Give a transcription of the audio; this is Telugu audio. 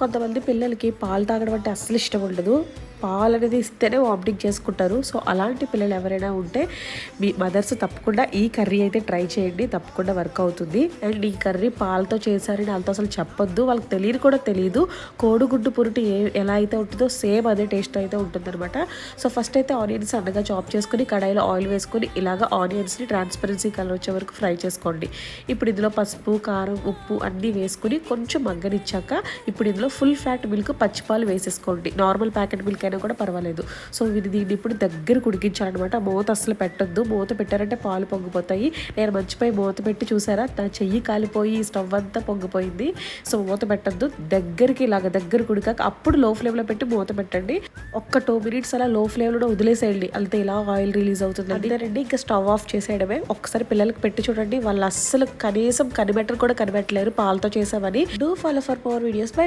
కొంతమంది పిల్లలకి పాలు తాగడం అంటే అస్సలు ఇష్టం ఉండదు. పాలు అనేది ఇస్తేనే వామిటింగ్ చేసుకుంటారు. సో అలాంటి పిల్లలు ఎవరైనా ఉంటే మీ మదర్స్ తప్పకుండా ఈ కర్రీ అయితే ట్రై చేయండి. తప్పకుండా వర్క్ అవుతుంది. అండ్ ఈ కర్రీ పాలతో చేశారని వాళ్ళతో అసలు చెప్పొద్దు. వాళ్ళకి తెలియదు కూడా తెలియదు. కోడిగుడ్డు పురుటి ఏ ఎలా అయితే ఉంటుందో సేమ్ అదే టేస్ట్ అయితే ఉంటుందన్నమాట. సో ఫస్ట్ అయితే ఆనియన్స్ అన్నగా చాప్ చేసుకుని కడాయిలో ఆయిల్ వేసుకొని ఇలాగ ఆనియన్స్ని ట్రాన్స్పరెన్సీ కలర్ వచ్చే వరకు ఫ్రై చేసుకోండి. ఇప్పుడు ఇందులో పసుపు కారం ఉప్పు అన్నీ వేసుకుని కొంచెం మగ్గనిచ్చాక ఇప్పుడు ఇందులో ఫుల్ ఫ్యాట్ మిల్క్ పచ్చిపాలు వేసేసుకోండి. నార్మల్ ప్యాకెట్ మిల్క్ అయినా కూడా పర్వాలేదు. సో ఇది దీన్ని ఇప్పుడు దగ్గర ఉడికించాలన్నమాట మూత అసలు పెట్టొద్దు. మూత పెట్టారంటే పాలు పొంగిపోతాయి. నేను మర్చిపోయి మూత పెట్టి చూసారా? నా చెయ్యి కాలిపోయి స్టవ్ అంతా పొంగిపోయింది. సో మూత పెట్టద్దు. దగ్గరికి ఇలాగ దగ్గర ఉడికాక అప్పుడు లో ఫ్లేమ్లో పెట్టి మూత పెట్టండి. ఒక్క టూ మినిట్స్ అలా లో ఫ్లేమ్లో వదిలేసేయండి. అంతే ఇలా ఆయిల్ రిలీజ్ అవుతుంది అంతేనండి ఇంకా స్టవ్ ఆఫ్ చేసేయడమే. ఒక్కసారి పిల్లలకి పెట్టి చూడండి. వాళ్ళు అస్సలు కనీసం కనిపెట్టరు కూడా కనిపెట్టలేరు పాలతో చేసామని. Do follow for power videos. Bye